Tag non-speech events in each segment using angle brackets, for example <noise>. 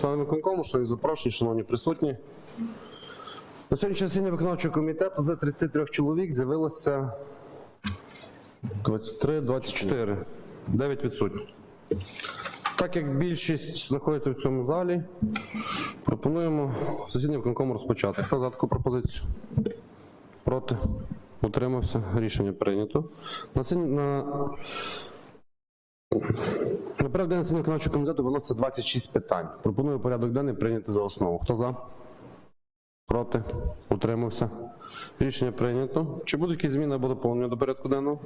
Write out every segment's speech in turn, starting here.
Члени виконкому, шановні запрошені, шановні присутні. На сьогоднішнє засідання виконавчого комітету з 33 чоловік з'явилося 23, 24, 9 відсутні. Так як більшість знаходиться в цьому залі, пропонуємо засідання виконкому розпочати. Хто за таку пропозицію? Проти? Утримався? Рішення прийнято. На, на на порядок виконавчого комітету виноситься 26 питань. Пропоную порядок денний прийняти за основу. Хто за? Проти? Утримався? Рішення прийнято. Чи будуть якісь зміни або доповнення до порядку денного?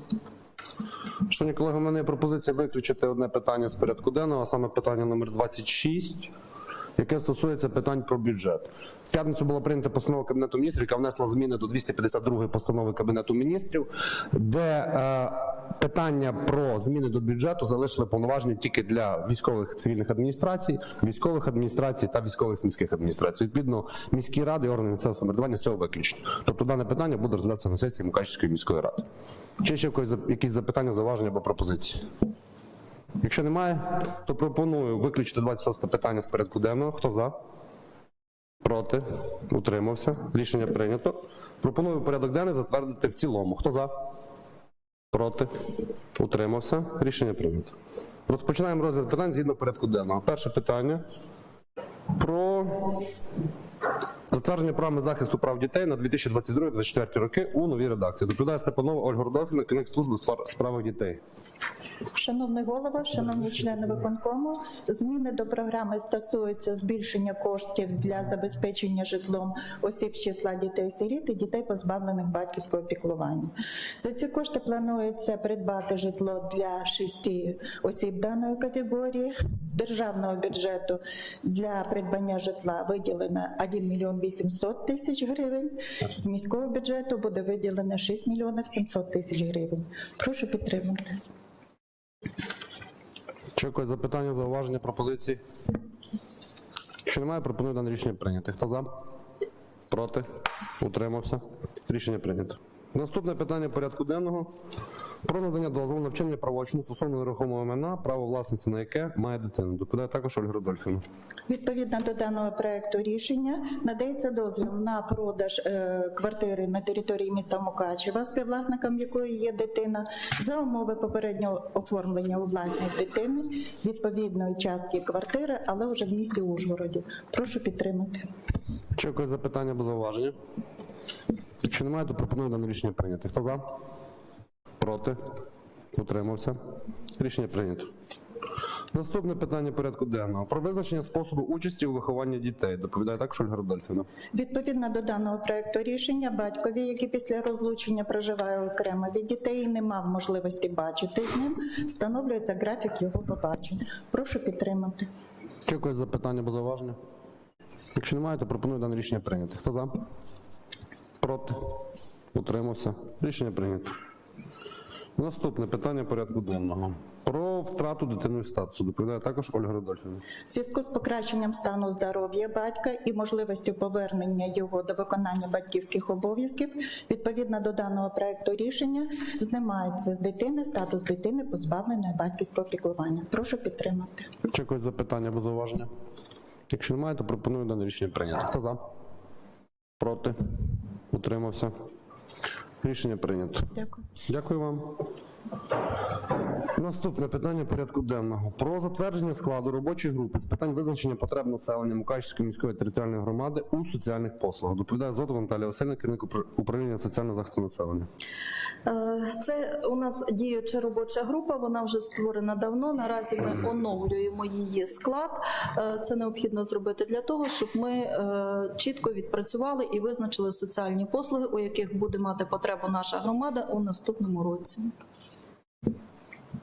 Шановні колеги, у мене є пропозиція виключити одне питання з порядку денного, а саме питання номер 26, яке стосується питань про бюджет. В п'ятницю була прийнята постанова Кабінету міністрів, яка внесла зміни до 252 постанови Кабінету міністрів, де е, питання про зміни до бюджету залишили повноваження тільки для військових цивільних адміністрацій, військових адміністрацій та військових міських адміністрацій. Відповідно, міські ради і органи місцевого самоврядування з цього виключені. Тобто дане питання буде розглядатися на сесії Мукачівської міської ради. Чи ще якісь запитання, зауваження або пропозиції? Якщо немає, то пропоную виключити 26 питання з порядку денного. Хто за? Проти? Утримався. Рішення прийнято. Пропоную порядок денний затвердити в цілому. Хто за? Проти? Утримався. Рішення прийнято. Розпочинаємо розгляд питань згідно порядку денного. Перше питання про затвердження програми захисту прав дітей на 2022-2024 роки у новій редакції. Доповідає Степанова Ольга Рудольфівна, керівник служби у справах дітей. Шановний голова, шановні члени виконкому, зміни до програми стосуються збільшення коштів для забезпечення житлом осіб з числа дітей-сиріт і дітей, позбавлених батьківського піклування. За ці кошти планується придбати житло для шести осіб даної категорії. З державного бюджету для придбання житла виділено 1 мільйон 800 тисяч гривень. З міського бюджету буде виділено 6 мільйонів 700 тисяч гривень. Прошу підтримати. Чи якось запитання, зауваження, пропозиції? Якщо немає, пропоную дане рішення прийняти. Хто за? Проти? Утримався? Рішення прийнято. Наступне питання порядку денного. Про надання дозволу на вчинення правочину стосовно нерухомого майна, право власниці на яке має дитина. Доповідає також Ольга Рудольфівна. Відповідно до даного проекту рішення надається дозвіл на продаж е, квартири на території міста Мукачева, співвласником якої є дитина, за умови попереднього оформлення у власність дитини відповідної частки квартири, але вже в місті Ужгороді. Прошу підтримати. Чи якось запитання або зауваження? Якщо немає, то пропоную дане рішення прийняти. Хто за? Проти? Утримався? Рішення прийнято. Наступне питання порядку денного. Про визначення способу участі у вихованні дітей. Доповідає також Ольга Рудольфівна. Відповідно до даного проекту рішення, батькові, який після розлучення проживає окремо від дітей і не мав можливості бачити з ним, встановлюється графік його побачення. Прошу підтримати. Якось запитання або зауваження? Якщо немає, то пропоную дане рішення прийняти. Хто за? Проти? Утримався? Рішення прийнято. Наступне питання порядку денного. Про втрату дитиною статусу. Доповідає також Ольга Рудольфівна. В зв'язку з покращенням стану здоров'я батька і можливістю повернення його до виконання батьківських обов'язків, відповідно до даного проекту рішення, знімається з дитини статус дитини, позбавленої батьківського піклування. Прошу підтримати. Чи якось запитання або зауваження? Якщо немає, то пропоную дане рішення прийняти. Хто за? Проти? Утримався? Рішення прийнято. Дякую. Дякую вам. Наступне питання порядку денного. Про затвердження складу робочої групи з питань визначення потреб населення Мукачівської міської територіальної громади у соціальних послугах. Доповідає Зотова Наталія Васильівна, керівник управління соціального захисту населення. Е, Це у нас діюча робоча група. Вона вже створена давно. Наразі ми <clears throat> оновлюємо її склад. Е, Це необхідно зробити для того, щоб ми е, чітко відпрацювали і визначили соціальні послуги, у яких буде мати потребу наша громада у наступному році.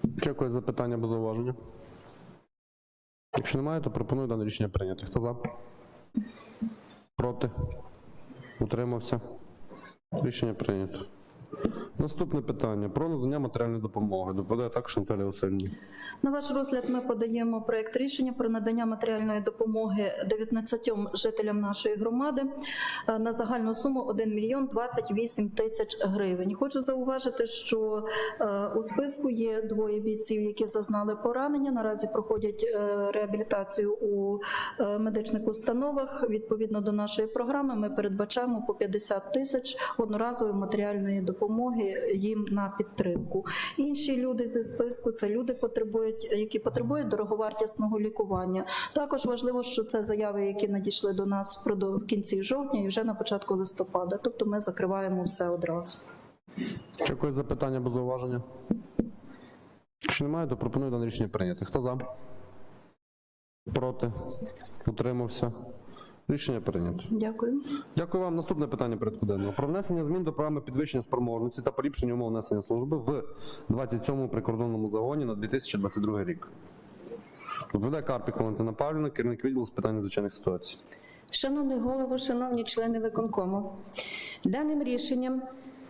Дякую за запитання або зауваження? Якщо немає, то пропоную дане рішення прийняти. Хто за? Проти? Утримався? Рішення прийнято. Наступне питання про надання матеріальної допомоги. Доповідає також Наталія Васильівна. На ваш розгляд ми подаємо проект рішення про надання матеріальної допомоги 19 жителям нашої громади е, на загальну суму 1 мільйон 28 тисяч гривень. Хочу зауважити, що е, у списку є двоє бійців, які зазнали поранення. Наразі проходять е, реабілітацію у медичних установах. Відповідно до нашої програми, ми передбачаємо по 50 тисяч одноразової матеріальної допомоги їм на підтримку. Інші люди зі списку це люди, потребують, які потребують дороговартісного лікування. Також важливо, що це заяви, які надійшли до нас впродовж кінці жовтня і вже на початку листопада. Тобто ми закриваємо все одразу. Чи якось запитання або зауваження? Якщо немає, то пропоную дане рішення прийняти. Хто за? Проти? Утримався? Рішення прийнято. Дякую. Дякую вам. Наступне питання порядку денного. Про внесення змін до програми підвищення спроможності та поліпшення умов несення служби в 27-му прикордонному загоні на 2022 рік. Доповідає Карпік Валентина Павлівна, керівник відділу з питань надзвичайних ситуацій. Шановний голово, шановні члени виконкому, даним рішенням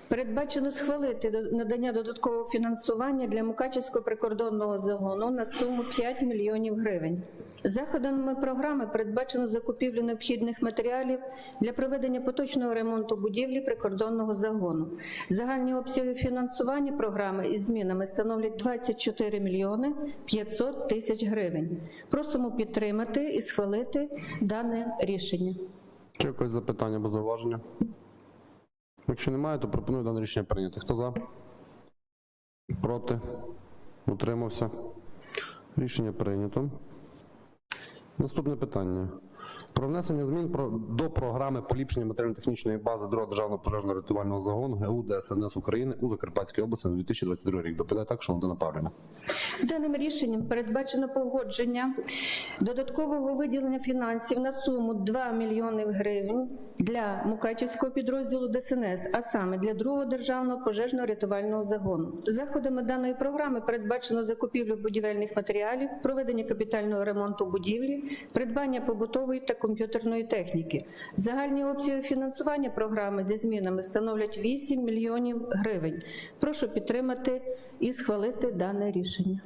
передбачено схвалити надання додаткового фінансування для Мукачівського прикордонного загону на суму 5 мільйонів гривень. Заходами програми передбачено закупівлю необхідних матеріалів для проведення поточного ремонту будівлі прикордонного загону. Загальні обсяги фінансування програми із змінами становлять 24 мільйони 500 тисяч гривень. Просимо підтримати і схвалити дане рішення. Чи якось запитання або зауваження? Якщо немає, то пропоную дане рішення прийняти. Хто за? Проти? Утримався? Рішення прийнято. Наступне питання. Про внесення змін до програми поліпшення матеріально-технічної бази другого державного пожежно-рятувального загону ГУ ДСНС України у Закарпатській області на 2022 рік. Доповідає також Валентина Павлівна. Даним рішенням передбачено погодження додаткового виділення фінансів на суму 2 мільйони гривень для Мукачівського підрозділу ДСНС, а саме для другого державного пожежно-рятувального загону. Заходами даної програми передбачено закупівлю будівельних матеріалів, проведення капітального ремонту будівлі, придбання побутової та комп'ютерної техніки. Загальні обсяги фінансування програми зі змінами становлять 8 мільйонів гривень. Прошу підтримати і схвалити дане рішення.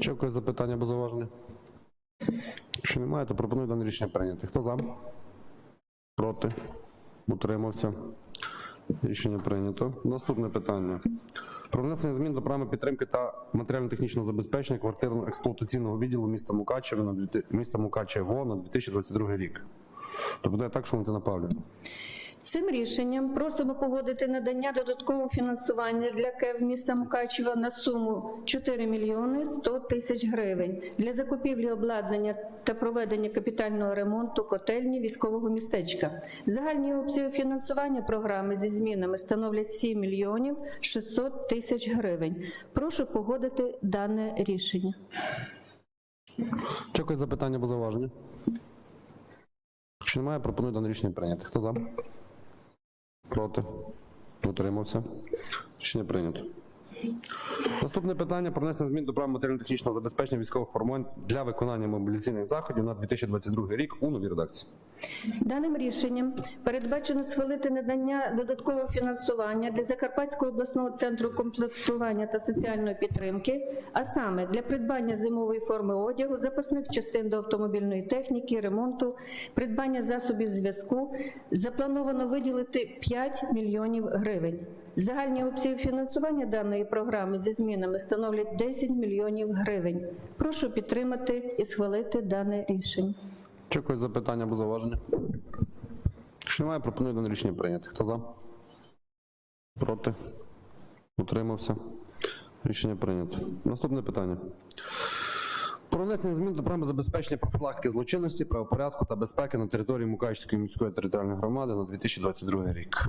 Чи якось запитання або зауваження? Якщо немає, то пропоную дане рішення прийняти. Хто за? Проти? Утримався? Рішення прийнято. Наступне питання. Про внесення змін до програми підтримки та матеріально-технічного забезпечення квартирно-експлуатаційного відділу міста Мукачева на міста Мукачево на 2022 рік. Тобто так, що Валентина Павлівна. Цим рішенням просимо погодити надання додаткового фінансування для КЕВ міста Мукачева на суму 4 мільйони 100 тисяч гривень для закупівлі обладнання та проведення капітального ремонту котельні військового містечка. Загальні обсяги фінансування програми зі змінами становлять 7 мільйонів 600 тисяч гривень. Прошу погодити дане рішення. Якось запитання або зауваження? Якщо немає, пропоную дане рішення прийняти. Хто за? Проти? Утримався? Рішення прийнято. Наступне питання про внесення змін до права матеріально-технічного забезпечення військових формувань для виконання мобілізаційних заходів на 2022 рік у новій редакції. Даним рішенням передбачено схвалити надання додаткового фінансування для Закарпатського обласного центру комплектування та соціальної підтримки, а саме для придбання зимової форми одягу, запасних частин до автомобільної техніки, ремонту, придбання засобів зв'язку. Заплановано виділити 5 мільйонів гривень. Загальні обсяги фінансування даної програми зі змінами становлять 10 мільйонів гривень. Прошу підтримати і схвалити дане рішення. Якось запитання або зауваження? Якщо немає, пропоную дане рішення прийняти. Хто за? Проти? Утримався? Рішення прийнято. Наступне питання. Про внесення змін до програми забезпечення профілактики злочинності, правопорядку та безпеки на території Мукачівської міської територіальної громади на 2022 рік.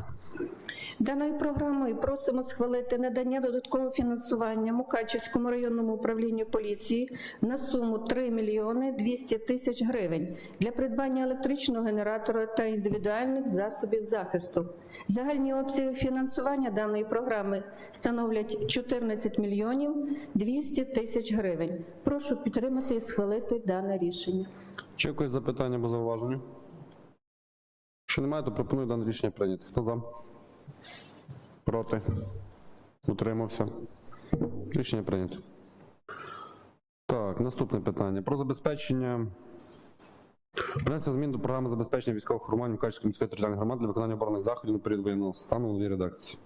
Даною програмою просимо схвалити надання додаткового фінансування Мукачівському районному управлінню поліції на суму 3 мільйони 200 тисяч гривень для придбання електричного генератора та індивідуальних засобів захисту. Загальні обсяги фінансування даної програми становлять 14 мільйонів 200 тисяч гривень. Прошу підтримати і схвалити дане рішення. Чи якось запитання або зауваження? Якщо немає, то пропоную дане рішення прийняти. Хто за? Проти? Утримався. Рішення прийнято. Так, наступне питання. Про забезпечення. Внесення змін до програми забезпечення військових формувань Мукачівської міської територіальної громади для виконання оборонних заходів на період воєнного стану новій редакції.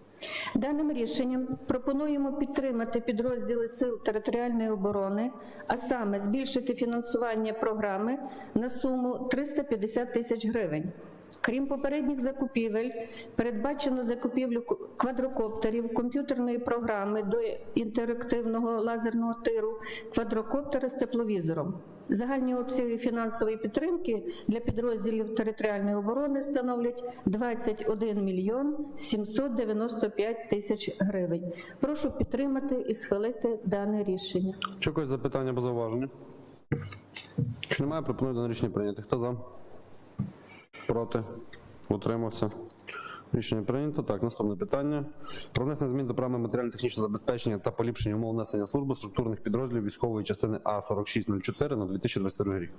Даним рішенням пропонуємо підтримати підрозділи Сил територіальної оборони, а саме збільшити фінансування програми на суму 350 тисяч гривень. Крім попередніх закупівель, передбачено закупівлю квадрокоптерів, комп'ютерної програми до інтерактивного лазерного тиру, квадрокоптера з тепловізором. Загальні обсяги фінансової підтримки для підрозділів територіальної оборони становлять 21 мільйон 795 тисяч гривень. Прошу підтримати і схвалити дане рішення. Якось запитання або зауваження? Чи немає, пропоную дане рішення прийняти. Хто за? Проти? Утримався. Рішення прийнято. Так, наступне питання. Про внесення змін до програми матеріально-технічного забезпечення та поліпшення умов несення служби структурних підрозділів військової частини А4604 на 2022 рік.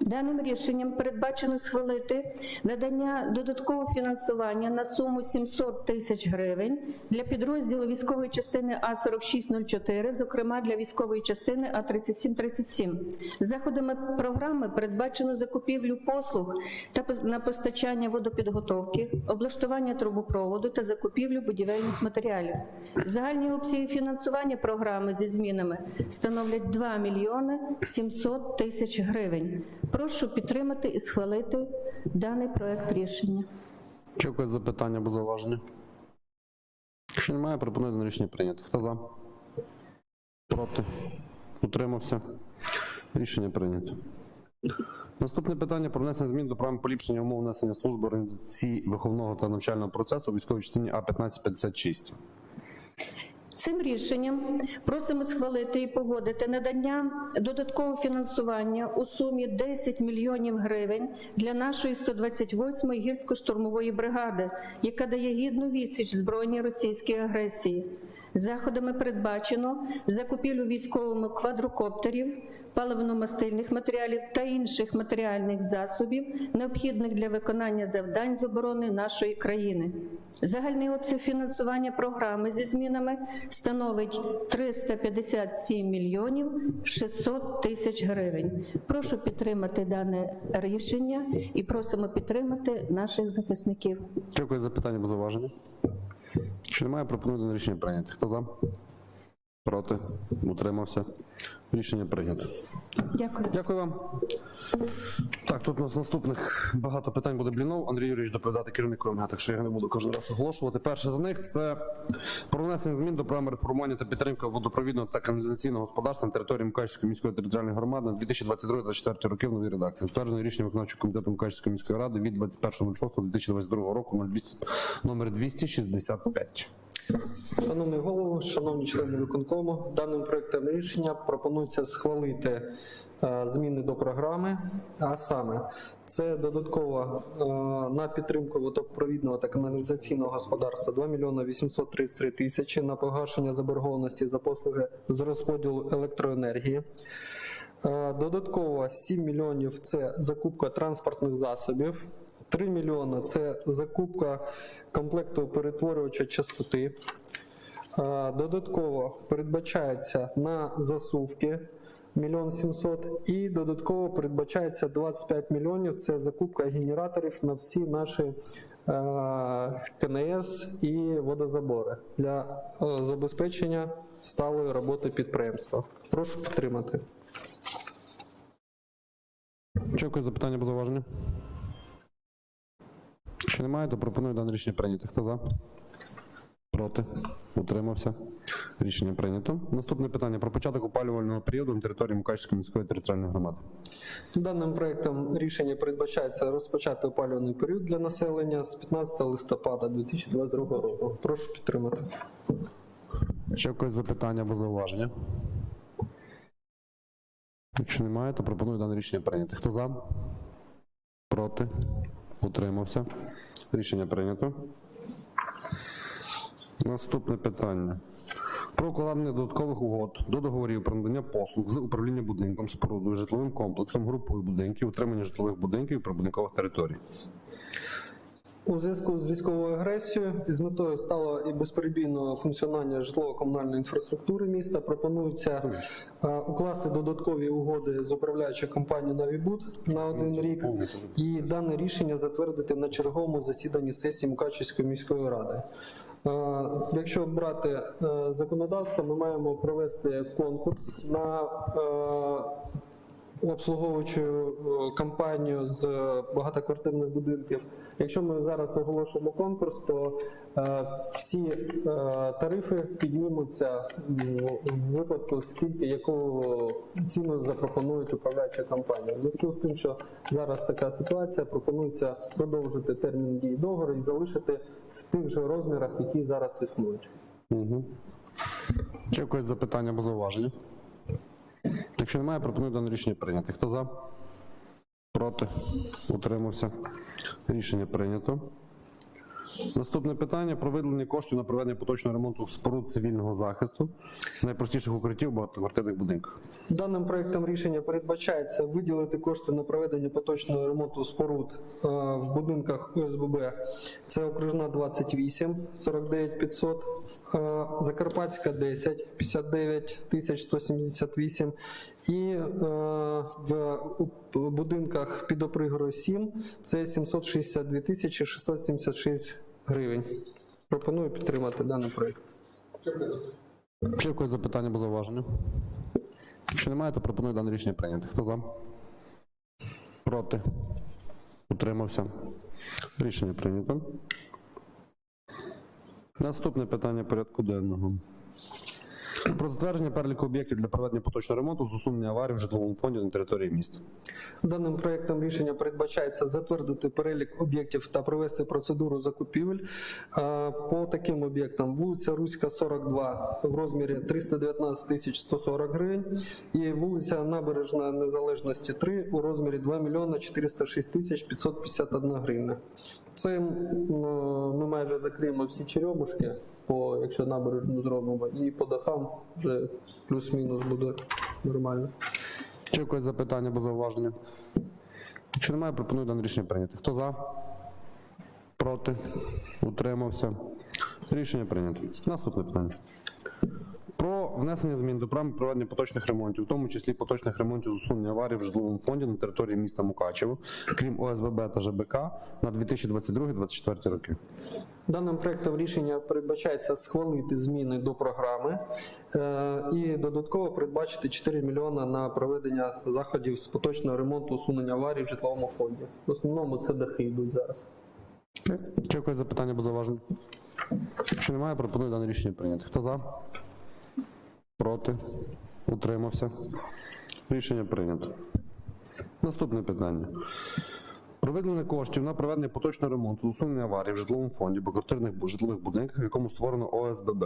Даним рішенням передбачено схвалити надання додаткового фінансування на суму 700 тисяч гривень для підрозділу військової частини А4604, зокрема для військової частини А3737. Заходами програми передбачено закупівлю послуг та на постачання водопідготовки, облаштування трубопроводу та закупівлю будівельних матеріалів. Загальні обсяги фінансування програми зі змінами становлять 2 мільйони 700 тисяч гривень. Прошу підтримати і схвалити даний проект рішення. Чи якось запитання або зауваження? Якщо немає, пропоную дане рішення прийняти. Хто за? Проти? Утримався? Рішення прийнято. Наступне питання про внесення змін до програми поліпшення умов несення служби організації виховного та навчального процесу у військовій частині А1556. Цим рішенням просимо схвалити і погодити надання додаткового фінансування у сумі 10 мільйонів гривень для нашої 128-ї гірсько-штурмової бригади, яка дає гідну відсіч збройній російській агресії. Заходами передбачено закупівлю військовими квадрокоптерів, паливно-мастильних матеріалів та інших матеріальних засобів, необхідних для виконання завдань з оборони нашої країни. Загальний обсяг фінансування програми зі змінами становить 357 мільйонів 600 тисяч гривень. Прошу підтримати дане рішення і просимо підтримати наших захисників. Чи якось запитання або зауваження? Якщо немає, пропоную дане рішення прийняти. Хто за? Проти? Утримався? Рішення прийнято. Дякую. Дякую вам. Так, тут у нас наступних багато питань буде блінов. Андрій Юрійович доповідати керівнику МГ, так що я не буду кожен раз оголошувати. Перше з них це про внесення змін до програми реформування та підтримки водопровідного та каналізаційного господарства на території Мукачівської міської територіальної громади на 2022-2024 роки в новій редакції. Затверджено рішення виконавчого комітету Мукачівської міської ради від 21.06.2022 року 0200 номер 265. Шановний голово, шановні члени виконкому, даним проектом рішення пропонується схвалити е, зміни до програми. А саме, це додатково е, на підтримку водопровідного та каналізаційного господарства 2 мільйони 833 тисячі на погашення заборгованості за послуги з розподілу електроенергії. Е, Додатково 7 мільйонів це закупка транспортних засобів. 3 мільйони це закупка комплекту перетворювача частоти. Е, Додатково передбачається на засувки 1 700 і додатково передбачається 25 мільйонів. Це закупка генераторів на всі наші е, КНС і водозабори для е, забезпечення сталої роботи підприємства. Прошу підтримати. Чи якось запитання або зауваження? Якщо немає, то пропоную дане рішення прийняти. Хто за? Проти? Утримався? Рішення прийнято. Наступне питання про початок опалювального періоду на території Мукачівської міської територіальної громади. Даним проектом рішення передбачається розпочати опалювальний період для населення з 15 листопада 2022 року. Прошу підтримати. Ще якось запитання або зауваження? Якщо немає, то пропоную дане рішення прийняти. Хто за? Проти? Утримався? Рішення прийнято. Наступне питання. Про укладення додаткових угод до договорів про надання послуг з управління будинком, спорудою, житловим комплексом, групою будинків, утримання житлових будинків і прибудинкових територій. У зв'язку з військовою агресією з метою стало і безперебійного функціонування житлово-комунальної інфраструктури міста пропонується е, укласти додаткові угоди з управляючою компанією «Навібуд» на один рік і дане рішення затвердити на черговому засіданні сесії Мукачівської міської ради. Е, Якщо брати е, законодавство, ми маємо провести конкурс на обслуговуючу е, компанію з багатоквартирних будинків. Якщо ми зараз оголошуємо конкурс, то е, всі е, тарифи піднімуться в- в випадку, скільки яку ціну запропонують управляюча компанія. В зв'язку з тим, що зараз така ситуація, пропонується продовжити термін дії договору і залишити в тих же розмірах, які зараз існують. Угу. Чи якось запитання або зауваження? Якщо немає, пропоную дане рішення прийняти. Хто за? Проти? Утримався. Рішення прийнято. Наступне питання про виділення коштів на проведення поточного ремонту споруд цивільного захисту найпростіших укриттів в багатоквартирних будинках. Даним проектом рішення передбачається виділити кошти на проведення поточного ремонту споруд е, в будинках ОСББ. Це окружна 28, 49 500, е, Закарпатська 10, 59 тисяч 178 і е, в будинках під опригорою 7 це 762 тисячі 676 гривень. Пропоную підтримати даний проект. Чи якось запитання або зауваження? Якщо немає, то пропоную дане рішення прийняти. Хто за? Проти? Утримався. Рішення прийнято. Наступне питання порядку денного. Про затвердження переліку об'єктів для проведення поточного ремонту з усунення аварій в житловому фонді на території міста. Даним проектом рішення передбачається затвердити перелік об'єктів та провести процедуру закупівель. Е, По таким об'єктам вулиця Руська, 42 в розмірі 319 тисяч 140 гривень і вулиця Набережна Незалежності 3 у розмірі 2 мільйона 406 тисяч 551 гривня. Це ми майже закриємо всі черемушки, по, якщо набережну зробимо, і по дахам вже плюс-мінус буде нормально. Чи якось запитання або зауваження? Якщо немає, пропоную дане рішення прийняти. Хто за? Проти? Утримався. Рішення прийнято. Наступне питання. Внесення змін до програми проведення поточних ремонтів, в тому числі поточних ремонтів з усунення аварій в житловому фонді на території міста Мукачево, крім ОСББ та ЖБК на 2022-2024 роки. Даним проектом рішення передбачається схвалити зміни до програми е, і додатково передбачити 4 мільйони на проведення заходів з поточного ремонту усунення аварій в житловому фонді. В основному це дахи йдуть зараз. Чи якось запитання або зауваження? Якщо немає, пропоную дане рішення прийняти. Хто за? Проти? Утримався. Рішення прийнято. Наступне питання. Проведення коштів на проведення поточного ремонту, усунення аварій в житловому фонді багатоквартирних житлових будинках, в якому створено ОСББ.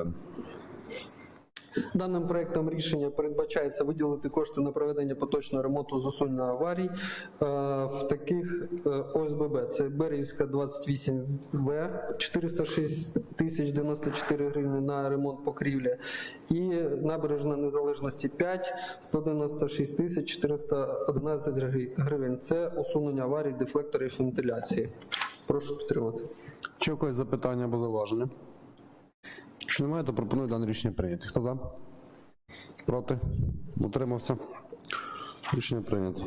Даним проектом рішення передбачається виділити кошти на проведення поточного ремонту з усунення аварій е, в таких е, ОСББ. Це Берівська 28В, 406 тисяч 94 гривні на ремонт покрівлі і Набережна Незалежності 5, 196 тисяч 411 гри- гривень. Це усунення аварій дефлекторів вентиляції. Прошу підтримати. Чи якось запитання або зауваження? Якщо немає, то пропоную дане рішення прийняти. Хто за? Проти? Утримався? Рішення прийнято.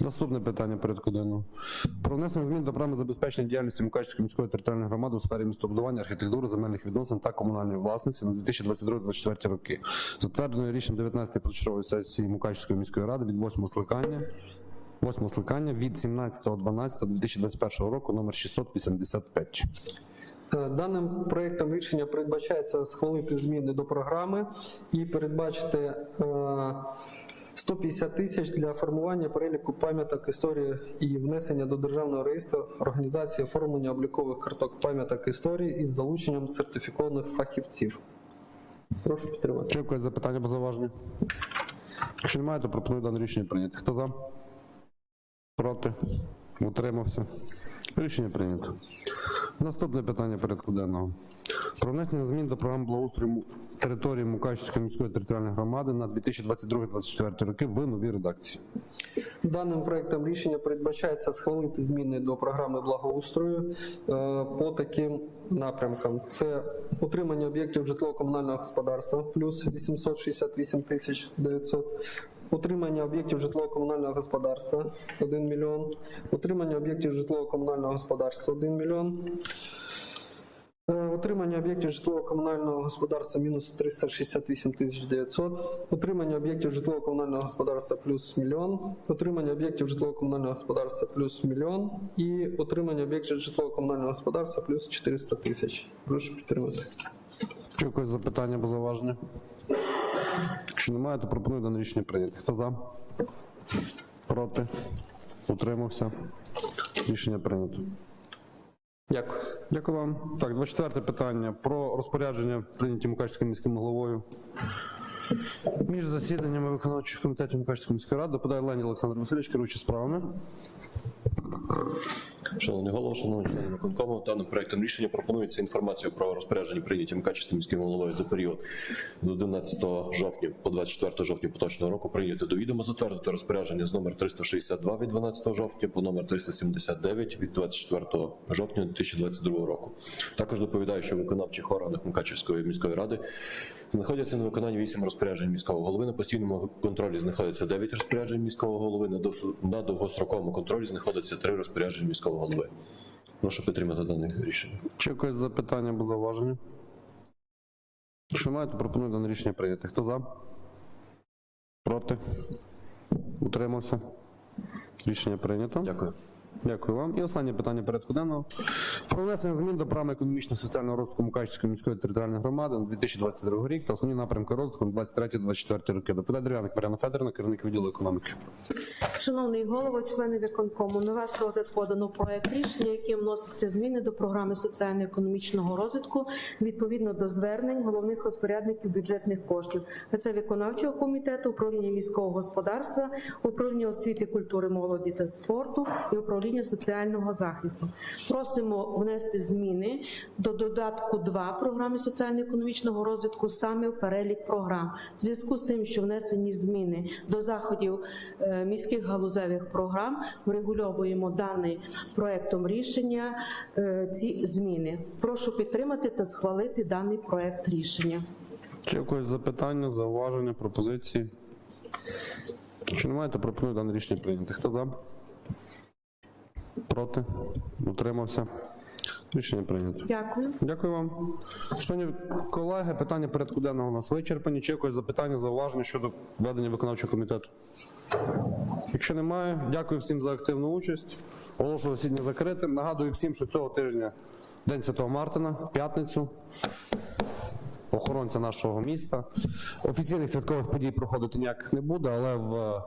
Наступне питання порядку денного. Про внесення змін до програми забезпечення діяльності Мукачівської міської територіальної громади у сфері містобудування, архітектури, земельних відносин та комунальної власності на 2022-2024 роки. Затвердженої рішенням 19-ї позачергової сесії Мукачівської міської ради від 8 скликання Восьмого скликання від 17.12.2021 року номер 685. Е, Даним проектом рішення передбачається схвалити зміни до програми і передбачити е, 150 тисяч для формування переліку пам'яток історії і внесення до державного реєстру організації оформлення облікових карток пам'яток історії із залученням сертифікованих фахівців. Прошу підтримати. Чи якось запитання або зауваження? Якщо немає, то пропоную дане рішення прийняти. Хто за? Проти? Утримався? Рішення прийнято. Наступне питання порядку денного. Про внесення змін до програм благоустрою території Мукачівської міської територіальної громади на 2022-2024 роки в новій редакції. Даним проектом рішення передбачається схвалити зміни до програми благоустрою е, по таким напрямкам: це утримання об'єктів житлово-комунального господарства плюс 868 тисяч 900. Утримання об'єктів житлово-комунального господарства 1 мільйон. Утримання об'єктів житлово-комунального господарства 1 мільйон. Е, Утримання об'єктів житлово-комунального господарства мінус 368 тисяч 900. Утримання об'єктів житлово-комунального господарства плюс мільйон. Утримання об'єктів житлово-комунального господарства плюс мільйон. І утримання об'єктів житлово-комунального господарства плюс 400 тисяч. Прошу підтримати. Якось запитання або зауваження? Якщо немає, то пропоную дане рішення прийняти. Хто за? Проти? Утримався? Рішення прийнято. Дякую. Дякую вам. Так, 24 питання про розпорядження прийняті Мукачським міським головою. Між засіданнями виконавчих комітетів Мукачської міської ради доповідає Лені Олександр Васильович, керуючи справами. Шановний голово, шановні члени виконкому, даним проектом рішення пропонується інформація про розпорядження прийняті Мукачевським міським головою за період з 11 жовтня по 24 жовтня поточного року прийняти до відома затвердити розпорядження з номер 362 від 12 жовтня по номер 379 від 24 жовтня 2022 року. Також доповідаю, що виконавчих органах Мукачевської міської ради знаходяться на виконанні 8 розпоряджень міського голови. На постійному контролі знаходиться 9 розпоряджень міського голови. На довгостроковому контролі знаходиться 3 розпоряджень міського голови. Прошу підтримати дане рішення. Чи якось запитання або зауваження? Якщо маєте, пропонує пропоную дане рішення прийняти. Хто за? Проти? Утримався? Рішення прийнято. Дякую. Дякую вам. І останнє питання порядку денного. Про внесення змін до програми економічно-соціального розвитку Мукачівської міської територіальної громади на 2022 рік та основні напрямки розвитку на 23-24 роки. Доповідає Дерев'яник Мар'яна Федоровна, керівник відділу економіки. Шановний голово, члени виконкому, на ваш розгляд подано проект рішення, яким вносяться зміни до програми соціально-економічного розвитку відповідно до звернень головних розпорядників бюджетних коштів. Це виконавчого комітету, управління міського господарства, управління освіти, культури, молоді та спорту і управління соціального захисту. Просимо внести зміни до додатку 2 програми соціально-економічного розвитку саме в перелік програм. В зв'язку з тим, що внесені зміни до заходів е, міських галузевих програм, врегульовуємо даний проектом рішення е, ці зміни. Прошу підтримати та схвалити даний проект рішення. Чи якось запитання, зауваження, пропозиції? Якщо немає, то пропоную дане рішення прийняти. Хто за? Проти? Утримався? Рішення прийнято. Дякую. Дякую вам. Шановні колеги, питання порядку денного у нас вичерпані. Чи якось запитання, зауваження щодо ведення виконавчого комітету? Якщо немає, дякую всім за активну участь. Оголошую засідання закритим. Нагадую всім, що цього тижня День Святого Мартина в п'ятницю. Охоронця нашого міста. Офіційних святкових подій проходити ніяких не буде, але в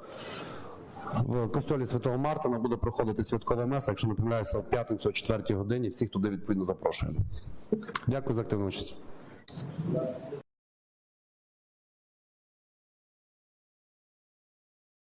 в костолі Святого Мартина буде проходити святкова меса, якщо не помиляюся, в п'ятницю о 4 годині. Всіх туди відповідно запрошуємо. Дякую за активну участь.